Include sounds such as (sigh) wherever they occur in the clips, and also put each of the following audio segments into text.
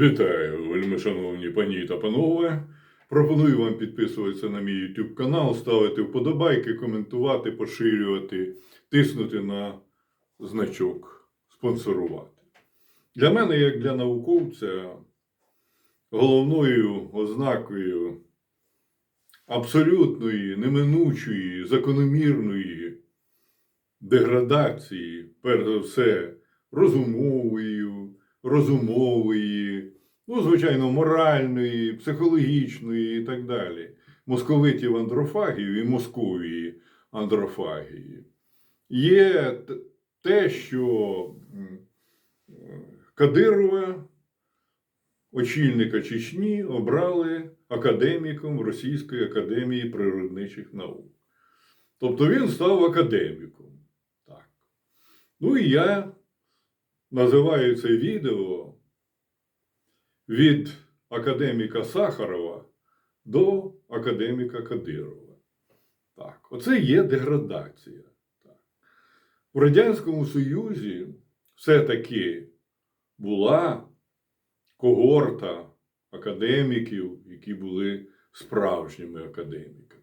Вітаю, вельми шановні пані та панове. Пропоную вам підписуватися на мій YouTube канал, ставити вподобайки, коментувати, поширювати, тиснути на значок, спонсорувати. Для мене, як для науковця, головною ознакою абсолютної, неминучої, закономірної деградації, перш за все, розумової, розумової, ну, звичайно, моральної, психологічної і так далі. Московитів андрофагів і Московії андрофагії. Є те, що Кадирова, очільника Чечні, обрали академіком Російської академії природничих наук. Тобто він став академіком. Так. Ну і я називаю це відео від академіка Сахарова до академіка Кадирова. Так, оце є деградація. Так. У Радянському Союзі все-таки була когорта академіків, які були справжніми академіками.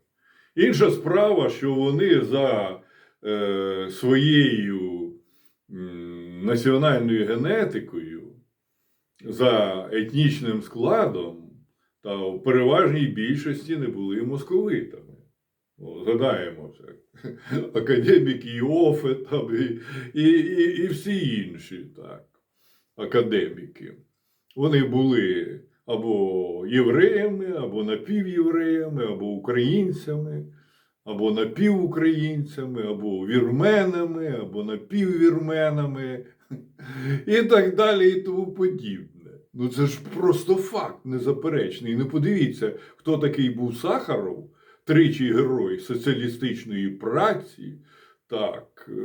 Інша справа, що вони за е, своєю м, національною генетикою, за етнічним складом та в переважній більшості не були московитами. О, Згадаємо це. (laughs) Академік Іофе там, і, і, і, і всі інші так, академіки. Вони були або євреями, або напівєвреями, або українцями, або напівукраїнцями, або вірменами, або напіввірменами, (laughs) і так далі, і тому подібне. Ну це ж просто факт незаперечний. Ну подивіться, хто такий був Сахаров, тричі герой соціалістичної праці, так, е,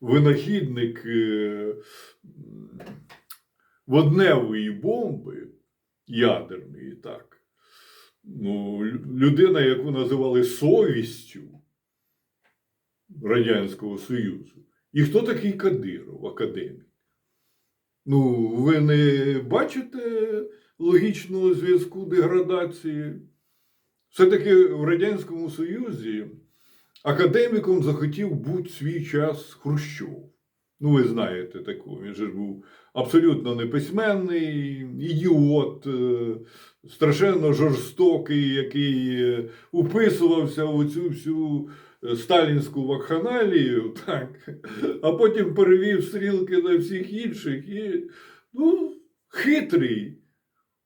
винахідник е, водневої бомби ядерної, так. Ну, людина, яку називали совістю Радянського Союзу. І хто такий Кадиров, академік? Ну, ви не бачите логічного зв'язку деградації? Все-таки в Радянському Союзі академіком захотів бути свій час Хрущов. Ну, ви знаєте такого. Він же ж був абсолютно неписьменний, ідіот, е, страшенно жорстокий, який е, уписувався в цю всю е, сталінську вакханалію, (laughs) так, а потім перевів стрілки на всіх інших і ну, хитрий,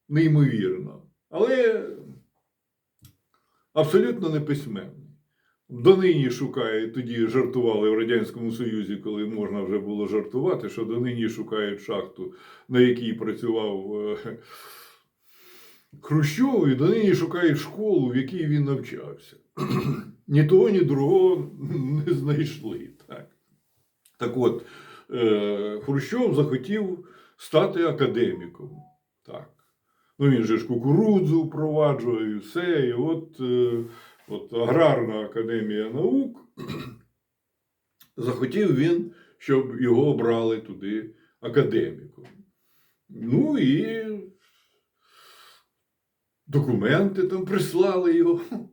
неймовірно, але абсолютно неписьменний. Донині шукають, тоді жартували в Радянському Союзі, коли можна вже було жартувати, що донині шукають шахту, на якій працював е, Хрущов, і донині шукають школу, в якій він навчався. (clears throat) Ні того, ні другого не знайшли. Так, так от, е, Хрущов захотів стати академіком. Так. Ну він же ж кукурудзу впроваджував і все. І от, е, от Аграрна академія наук (clears throat) захотів він, щоб його обрали туди академіком. Ну і документи там прислали його. (laughs)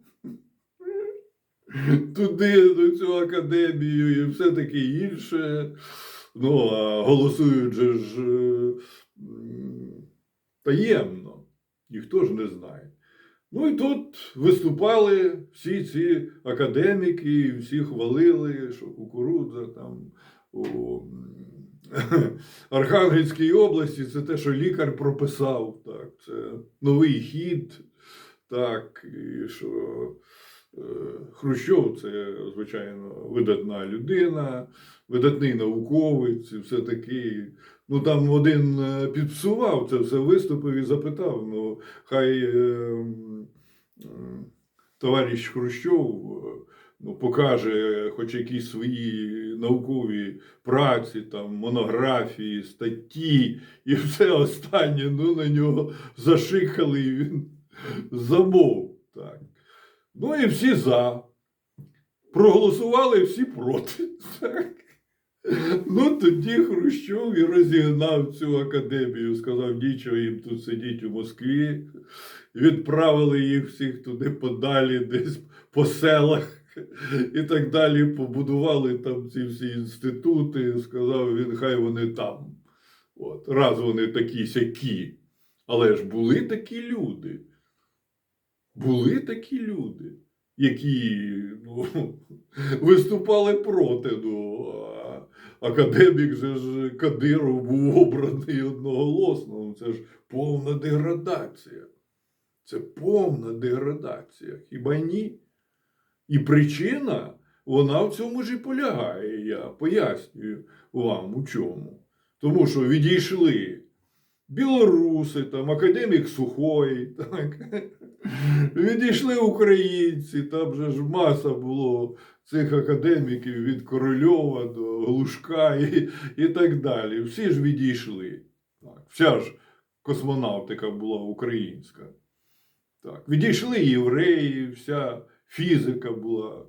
Туди, до цю академію, і все таке інше. Ну, а голосують же ж таємно. Ніхто ж не знає. Ну і тут виступали всі ці академіки, всі хвалили, що кукурудза там у (laughs) Архангельській області це те, що лікар прописав. Так, це новий хід. Так, і що е, Хрущов це, звичайно, видатна людина, видатний науковець, все таки. Ну там один е, підпсував це все, виступив і запитав. Ну, хай е, м, товариш Хрущов е, ну, покаже хоч якісь свої наукові праці, там, монографії, статті і все останнє ну, на нього зашикали, і він замовк. Так. Ну і всі за. Проголосували всі проти. (laughs) Так. Ну, тоді Хрущов і розігнав цю академію, сказав, нічого їм тут сидіть у Москві. Відправили їх всіх туди подалі, десь по селах і так далі. Побудували там ці всі інститути. Сказав він, хай вони там. От, раз вони такі сякі. Але ж були такі люди. Були такі люди, які ну, (laughs) виступали проти. Ну, академік же ж Кадиров був обраний одноголосно. Ну, Це ж повна деградація. Це повна деградація. Хіба ні? І причина, вона в цьому ж і полягає. Я пояснюю вам у чому. Тому що відійшли білоруси, там, академік Сухой, так. відійшли українці, там же ж маса було цих академіків від Корольова до Глушка і, і так далі. Всі ж відійшли. Так. Вся ж космонавтика була українська. Так. Відійшли євреї, вся фізика була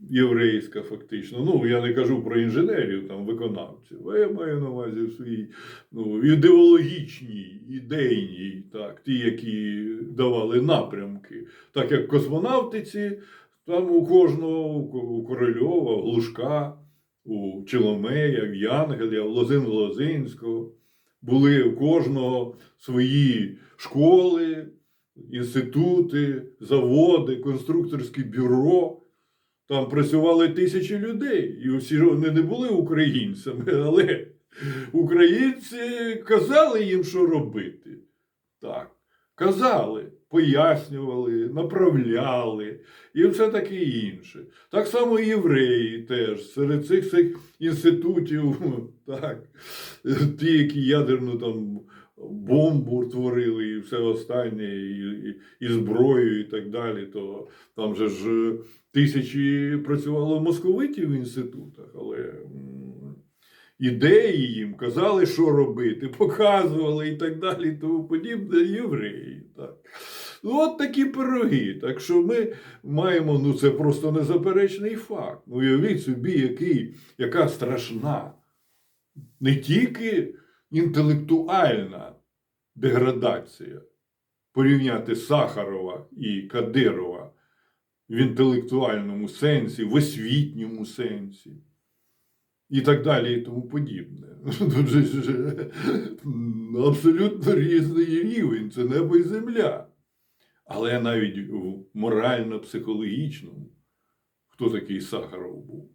єврейська, фактично. Ну, я не кажу про інженерів, там, виконавців, а я маю на увазі в своїй ну, ідеологічній, ідейній, так, ті, які давали напрямки. Так як космонавтиці, там у кожного, у Корольова, у Глушка, у Челомея, в Янгеля, в Лозин Лозинського, були у кожного свої школи, інститути, заводи, конструкторське бюро. Там працювали тисячі людей, і всі вони не були українцями, (laughs) але українці казали їм, що робити. Так, казали, пояснювали, направляли і все таке інше. Так само і євреї теж серед цих цих інститутів, (laughs) так, ті, які ядерну там бомбу творили і все останнє, і, і, і зброю, і так далі, то там же ж тисячі працювало московитів в інститутах, але ідеї їм казали, що робити, показували і так далі, тому подібне євреї. Так. Ну, от такі пироги. Так що ми маємо, ну це просто незаперечний факт. Ну, уявіть собі, який, яка страшна, не тільки інтелектуальна деградація порівняти Сахарова і Кадирова в інтелектуальному сенсі, в освітньому сенсі. І так далі, і тому подібне. (laughs) Тут же ж абсолютно різний рівень, це небо і земля. Але навіть в морально-психологічному, хто такий Сахаров був?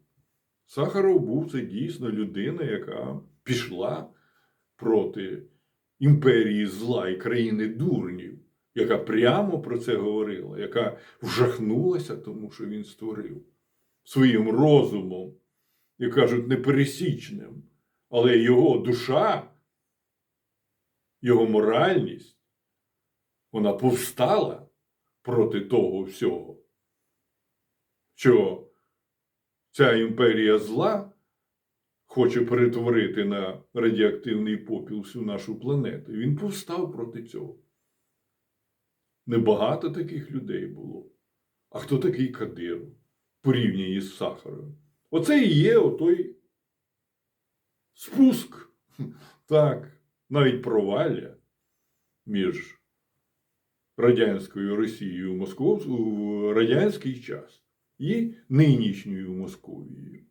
Сахаров був це дійсно людина, яка пішла проти імперії зла і країни дурнів, яка прямо про це говорила, яка вжахнулася тому, що він створив своїм розумом, і кажуть, непересічним, але його душа, його моральність, вона повстала проти того всього, що ця імперія зла хоче перетворити на радіоактивний попіл всю нашу планету. Він повстав проти цього. Небагато таких людей було. А хто такий Кадиров? порівняні з Сахаром? Оце і є отой спуск, так, навіть провалля між радянською Росією у радянський час і нинішньою Московією.